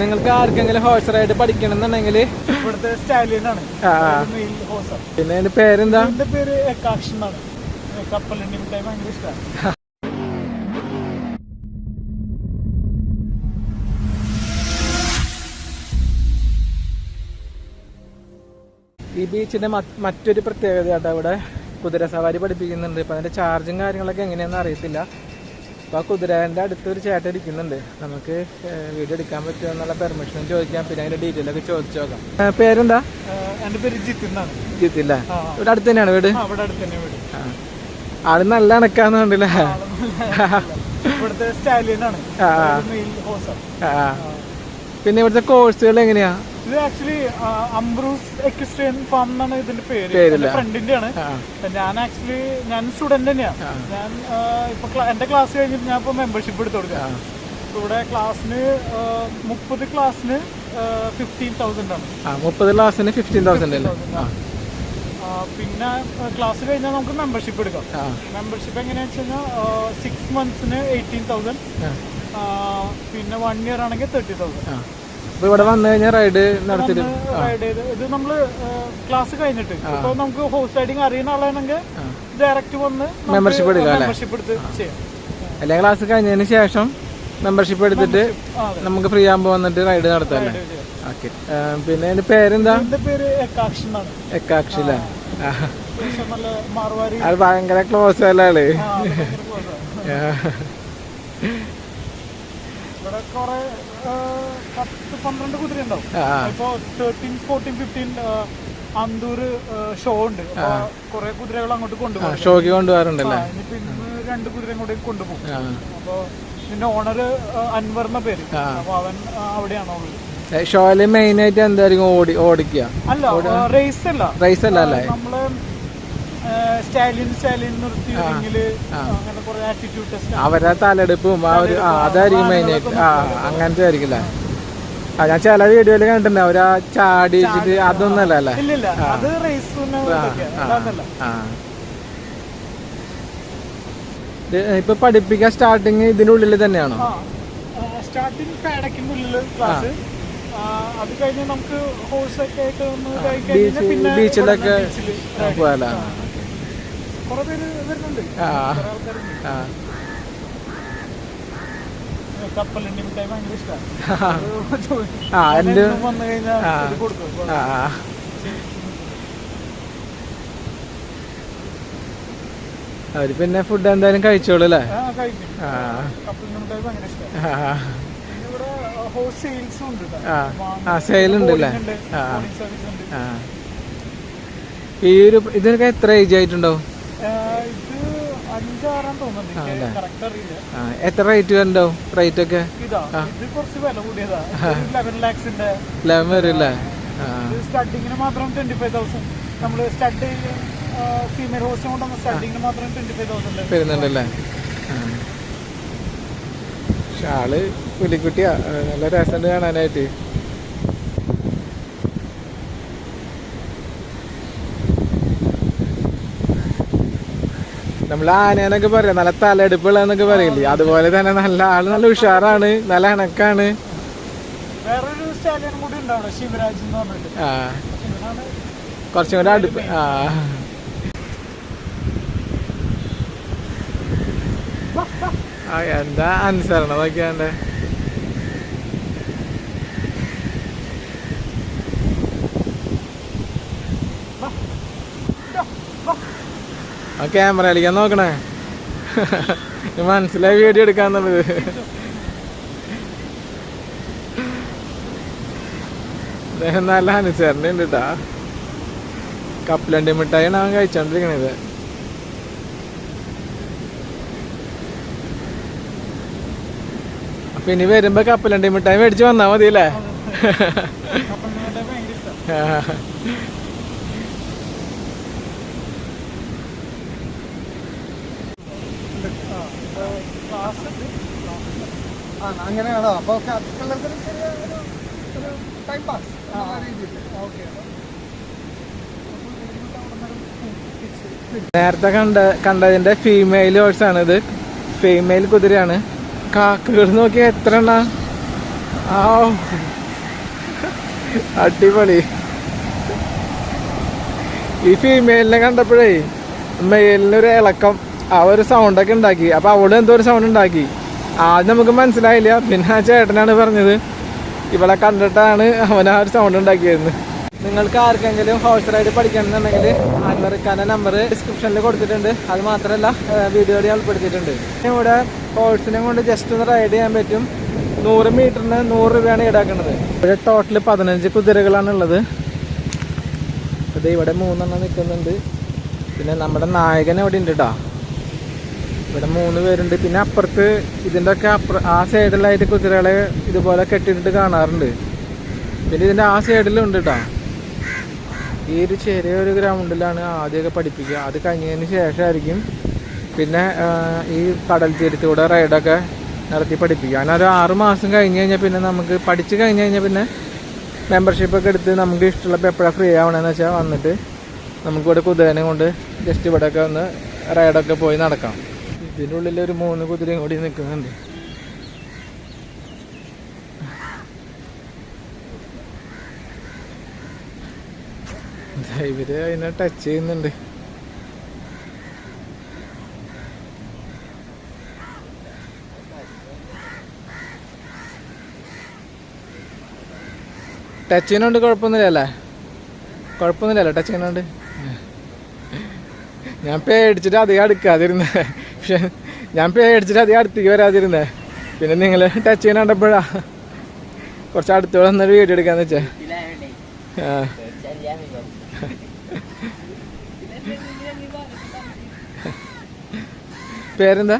നിങ്ങൾക്ക് ആർക്കെങ്കിലും horse ride പഠിക്കണമെന്നുണ്ടെങ്കിൽ ഇവിടുത്തെ സ്റ്റാലിയൻ ആ. മെയിൻ ഹോസ് പിന്നെ അതിന്റെ പേരെന്താ? എന്റെ പേര് എക്കാക്ഷൻ എന്നാണ്. കപ്പലിന്റെ മിഠായി ഭയങ്കര ഇഷ്ടമാണ് ഈ ബീച്ചിന്റെ മറ്റൊരു പ്രത്യേകത കേട്ടോ ഇവിടെ കുതിര സവാരി പഠിപ്പിക്കുന്നുണ്ട്. ഇപ്പൊ അതിന്റെ ചാർജും കാര്യങ്ങളൊക്കെ എങ്ങനെയാണെന്ന് അറിയത്തില്ല. അപ്പൊ ആ കുതിരേന്റെ അടുത്തൊരു ചേട്ടൻ ഇരിക്കുന്നുണ്ട്. നമുക്ക് വീഡിയോ എടുക്കാൻ പറ്റുമോ എന്നുള്ള പെർമിഷൻ ചോദിക്കാം. പിന്നെ അതിന്റെ ഡീറ്റെയിൽ ഒക്കെ ചോദിച്ചു നോക്കാം. പേരെന്താ? എന്റെ പേര് ജിത്ത് എന്നാണ്. ജിത്തില്ല. ഇവിടെ അടുത്ത് തന്നെയാണ് വീട്? ഇവിടെ അടുത്ത് തന്നെ വീട്. ആൾ നല്ല അണക്കാന്ന് കണ്ടില്ലേ ഇവിടുത്തെ ആ. പിന്നെ ഇവിടുത്തെ കോഴ്സുകൾ എങ്ങനെയാ? ഇത് ആക്ച്വലി അംബ്രൂസ് എക്സ്ട്രിയൻ ഫാം എന്നാണ് ഇതിന്റെ പേര്. എന്റെ ഫ്രണ്ടിന്റെ ആണ് ഞാൻ ആക്ച്വലി ഞാൻ സ്റ്റുഡന്റ് തന്നെയാണ് ഞാൻ ഇപ്പൊ എന്റെ ക്ലാസ് കഴിഞ്ഞിട്ട് ഞാൻ ഇപ്പൊ മെമ്പർഷിപ്പ് എടുത്തു കൊടുക്കാം. ഇവിടെ ക്ലാസ്സിന് മുപ്പത് ക്ലാസ്സിന് ഫിഫ്റ്റീൻ തൗസൻഡ് ആണ്. മുപ്പത് ക്ലാസ്സിന് ഫിഫ്റ്റീൻ തൗസൻഡ് അല്ലേ? പിന്നെ ക്ലാസ് കഴിഞ്ഞാൽ നമുക്ക് മെമ്പർഷിപ്പ് എടുക്കാം. മെമ്പർഷിപ്പ് എങ്ങനെയാണെന്ന് വെച്ച് കഴിഞ്ഞാൽ സിക്സ് മന്ത്സിന് എയ്റ്റീൻ തൗസൻഡ്. പിന്നെ വൺ ഇയർ ആണെങ്കിൽ തേർട്ടി തൗസൻഡ് അപ്പൊ ഇവിടെ വന്നു കഴിഞ്ഞാൽ റൈഡ് നടത്തിട്ട് റൈഡ് ചെയ്ത്. ഇത് നമ്മൾ ക്ലാസ് കഴിഞ്ഞിട്ട്. ഇപ്പൊ നമുക്ക് ഹോസ് റൈഡിങ് അറിയുന്ന ആളാണെങ്കിൽ ഡയറക്റ്റ് വന്ന് മെമ്പർഷിപ്പ് എടുക്കാം അല്ലേ? മെമ്പർഷിപ്പ് എടുത്ത് ചെയ്യാം. എല്ലാ ക്ലാസ് കഴിഞ്ഞതിന് ശേഷം മെമ്പർഷിപ്പ് എടുത്തിട്ട്. നമുക്ക് ഫ്രീ ആകുമ്പോൾ വന്നിട്ട് റൈഡ്. ഓക്കെ പിന്നെ അതിന്റെ പേരെന്താ? എക്കാക്ഷി പേര് എക്കാക്ഷില അത് ഭയങ്കര ക്ലോസ് അല്ലേ ആൾ. ഇവിടെ പത്ത് പന്ത്രണ്ട് കുതിര ഉണ്ടാവും. ഇപ്പോ thirteen fourteen fifteen Anthoor show ഉണ്ട്. കുറെ കുതിരകൾ അങ്ങോട്ട് കൊണ്ടുപോകും. ഷോക്ക് കൊണ്ടുപോകാറുണ്ടല്ലേ? ഇനിയിപ്പോ ഇന്ന് രണ്ട് കുതിരയും കൂടെ കൊണ്ടുപോകും. അപ്പൊ ഇതിന്റെ ഓണർ അൻവർ എന്ന പേര്. അപ്പൊ അവൻ അവിടെയാണോ ഉള്ളത്. ഷോയിൽ മെയിൻ ആയിട്ട് എന്തായിരിക്കും ഓടി ഓടിക്കുക? അല്ല റേസ് അല്ല. റേസ് അല്ല അല്ലേ? നമ്മൾ സ്റ്റാലിൻ സ്റ്റാലിൻ നിർത്തി അങ്ങനെ കുറെ ആറ്റിറ്റ്യൂഡ് ടെസ്റ്റ് അവരെ തലെടുപ്പും അതായിരിക്കും മെയിൻ ആയിട്ട്. ആ അങ്ങനത്തെ ആയിരിക്കില്ല ആ ഞാൻ ചില വീഡിയോയിൽ കണ്ടിട്ടുണ്ട്. അവരാ ചാടി വെച്ചിട്ട് അതൊന്നല്ല അല്ലേ? അത് റേസ് ആ ഇപ്പൊ പഠിപ്പിക്കാൻ സ്റ്റാർട്ടിങ് ഇതിന്റെ ഉള്ളിൽ തന്നെയാണോ? സ്റ്റാർട്ടിങ് പാഡക്കിന്റെ ഉള്ളിൽ ക്ലാസ് അത് കഴിഞ്ഞ് നമുക്ക് ഹോഴ്സ് ഒക്കെ ആയിട്ട് ഒന്ന് പിന്നെ ബീച്ചിലൊക്കെ കുറെ പേര് വരുന്നുണ്ട്. മിഠായി ഭയങ്കര ഇഷ്ടമാണ് വന്നു കഴിഞ്ഞാൽ കൊടുക്കും. അവർ പിന്നെ ഫുഡ് എന്തായാലും കഴിച്ചോളൂ അല്ലേ? ആ. സെയിൽ ഉണ്ട്. ആ ഈ ഒരു ഇതിനൊക്കെ എത്ര ഏജ് ആയിട്ടുണ്ടോ എത്ര റേറ്റ് വരുന്നുണ്ടാവും റേറ്റ് ഒക്കെ? ലെവൻ വരില്ലേ ഇത് മാത്രം ട്വന്റി ഫൈവ് തൗസൻഡ് നമ്മൾ സ്റ്റഡ് ഫീമെയിൽ ഹോസ്റ്റും കൊണ്ടുവന്ന സ്റ്റഡിങ്ങിന് മാത്രം ട്വന്റി ഫൈവ് തൗസൻഡ് വരുന്നുണ്ടല്ലേ പക്ഷെ ആൾ പുലിക്കുട്ടിയാ. നല്ല രസമുണ്ട് കാണാനായിട്ട്. നമ്മൾ ആനേനൊക്കെ പറയാം നല്ല തലയെടുപ്പുള്ളതെന്നൊക്കെ പറയില്ലേ? അതുപോലെ തന്നെ നല്ല ആൾ നല്ല ഉഷാറാണ് നല്ല അണക്കാണ് കുറച്ചും കൂടെ അടുപ്പ്. ആ. ആ എന്താ അനുസരണം നോക്കിയാണ്ട് ആ ക്യാമറ കളിക്കാൻ നോക്കണേ. മനസ്സിലായി വീഡിയോ എടുക്കാന്നുള്ളത്. അദ്ദേഹം നല്ല അനുസരണ ഉണ്ട് കേട്ടാ കപ്പലണ്ടി മിഠായിയാണ് അവൻ കഴിച്ചോണ്ടിരിക്കണത്. അപ്പൊ ഇനി വരുമ്പോ കപ്പലണ്ടി മിഠായി മേടിച്ച് വന്നാ മതി അല്ലേ കപ്പലിന്റെ മിഠായി ഭയങ്കര ഇഷ്ടം ക്ലാസ് ഉണ്ട് അങ്ങനെയാണോ? അപ്പൊ പിള്ളേർക്ക് ടൈം പാസ് നേരത്തെ കണ്ട കണ്ടതിന്റെ ഫീമെയിൽ ഹോഴ്സ് ആണ് ഇത്. ഫീമെയിൽ കുതിരയാണ്. കാക്കകൾ നോക്കി എത്ര എണ്ണ? ആ. അടിപൊളി. ഈ ഫീമെയിലിനെ കണ്ടപ്പോഴേ മെയിലിനൊരു ഇളക്കം ആ ഒരു സൗണ്ടൊക്കെ ഉണ്ടാക്കി. അപ്പൊ അവൾ എന്തോ ഒരു സൗണ്ട് ഉണ്ടാക്കി. ആദ്യം നമുക്ക് മനസ്സിലായില്ല. പിന്നെ ആ ചേട്ടനാണ് പറഞ്ഞത്. ഇവളെ കണ്ടിട്ടാണ് അവൻ ആ ഒരു സൗണ്ട് ഉണ്ടാക്കിയത്. നിങ്ങൾക്ക് ആർക്കെങ്കിലും ഹോഴ്സ് റൈഡ് പഠിക്കണമെന്നുണ്ടെങ്കിൽ അൻവറിക്കാന്റെ നമ്പർ ഡിസ്ക്രിപ്ഷനിൽ കൊടുത്തിട്ടുണ്ട്. അത് മാത്രമല്ല വീഡിയോയിൽ ഉൾപ്പെടുത്തിയിട്ടുണ്ട്. ഇവിടെ ഹോഴ്സിനെ കൊണ്ട് ജസ്റ്റ് ഒന്ന് റൈഡ് ചെയ്യാൻ പറ്റും. നൂറ് മീറ്ററിന് നൂറ് രൂപയാണ് ഈടാക്കുന്നത്. ഇവിടെ ടോട്ടൽ പതിനഞ്ച് കുതിരകളാണ് ഉള്ളത് ഇത് ഇവിടെ മൂന്നെണ്ണം നിൽക്കുന്നുണ്ട്. പിന്നെ നമ്മുടെ നായകൻ അവിടെ ഉണ്ട് കേട്ടോ ഇവിടെ മൂന്ന് പേരുണ്ട്. പിന്നെ അപ്പുറത്ത് ഇതിന്റെ ഒക്കെ ആ സൈഡിലായിട്ട് കുതിരകളെ ഇതുപോലെ കെട്ടിയിട്ട് കാണാറുണ്ട്. പിന്നെ ഇതിന്റെ ആ സൈഡിലുണ്ട് കേട്ടോ ഈ ഒരു ചെറിയ ഒരു ഗ്രൗണ്ടിലാണ് ആദ്യമൊക്കെ പഠിപ്പിക്കുക. അത് കഴിഞ്ഞതിന് ശേഷമായിരിക്കും പിന്നെ ഈ കടൽ തീരത്തൂടെ റൈഡൊക്കെ നടത്തി പഠിപ്പിക്കുക. അങ്ങനെ ഒരു ആറ് മാസം കഴിഞ്ഞ് കഴിഞ്ഞാൽ പിന്നെ നമുക്ക് പഠിച്ചു കഴിഞ്ഞ് കഴിഞ്ഞാൽ പിന്നെ മെമ്പർഷിപ്പ് ഒക്കെ എടുത്ത് നമുക്ക് ഇഷ്ടമുള്ളപ്പോൾ എപ്പോഴാണ് ഫ്രീ ആവണമെന്ന് വെച്ചാൽ വന്നിട്ട് നമുക്കിവിടെ കുതിരനെ കൊണ്ട് ജസ്റ്റ് ഇവിടെയൊക്കെ ഒന്ന് റൈഡൊക്കെ പോയി നടക്കാം. ഇതിന്റെ ഉള്ളിൽ ഒരു മൂന്ന് കുതിരയും കൂടി നിൽക്കുന്നുണ്ട്. ഇവർ അതിനെ ടച്ച് ചെയ്യുന്നുണ്ട്. ടച്ച് ചെയ്യുന്നുണ്ട് കുഴപ്പമൊന്നുമില്ലല്ലേ കുഴപ്പമൊന്നുമില്ലല്ലോ ടച്ച് ചെയ്യുന്നുണ്ട്. ഞാൻ പേടിച്ചിട്ട് അധികം അടുക്കാതിരുന്നേ പക്ഷെ ഞാൻ പേടിച്ചിട്ട് അധികം അടുത്തേക്ക് വരാതിരുന്നേ. പിന്നെ നിങ്ങൾ ടച്ച് ചെയ്യാൻ കണ്ടപ്പോഴാ കുറച്ച് അടുത്തോളം എന്നൊരു വീഡിയോ എടുക്കാന്ന് വെച്ചേ. പേരെന്താ?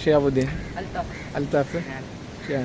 ഷിയാബുദ്ദീൻ അൽത്താഫ്